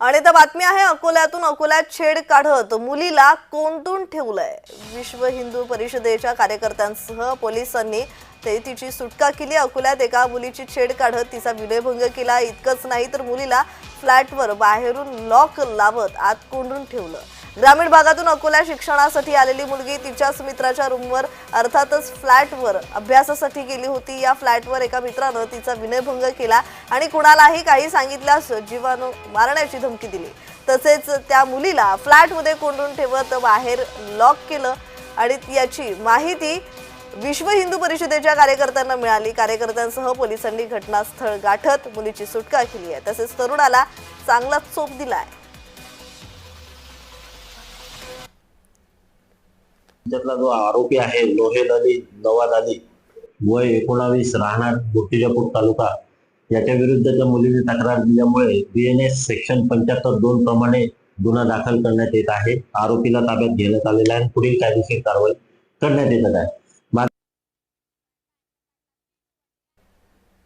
आणि तर बातमी आहे अकोल्यातून अकोल्यात छेड काढत मुलीला कोंडून ठेवलंय. विश्व हिंदू परिषदेच्या कार्यकर्त्यांसह पोलिसांनी ते तिची सुटका केली. अकोल्यात एका मुलीची छेड काढत तिचा विनयभंग केला. इतकंच नाही तर मुलीला फ्लॅटवर बाहेरून लॉक लावत आत कोंडून ठेवलं. ग्रामीण भागातून अकोला शिक्षणासाठी आलेली मुलगी तिच्याच मित्राच्या रूमवर अर्थातच फ्लॅटवर अभ्यासासाठी गेली होती. या फ्लॅटवर एका मित्रानं तिचा विनयभंग केला आणि कुणालाही काही सांगितल्यास जीवाणू मारण्याची धमकी दिली. तसेच त्या मुलीला फ्लॅटमध्ये कोंडून ठेवत बाहेर लॉक केलं आणि याची माहिती विश्व हिंदू परिषदेच्या कार्यकर्त्यांना मिळाली. कार्यकर्त्यांसह पोलिसांनी घटनास्थळ गाठत मुलीची सुटका केली आहे. तसेच तरुणाला चांगला चोप दिला आहे त्यातला जो आरोपी आहे लोहेद अली नवाद अली वय एकोणावीस राहणार मूर्तिजापूर तालुका. याच्या विरुद्धच्या मुलीने तक्रार दिल्यामुळे बीएनएस सेक्शन पंच्याहत्तर दोन प्रमाणे गुन्हा दाखल करण्यात येत आहे. आरोपीला ताब्यात घेण्यात आलेला आहे पुढील कायदेशीर कारवाई करण्यात येत आहे.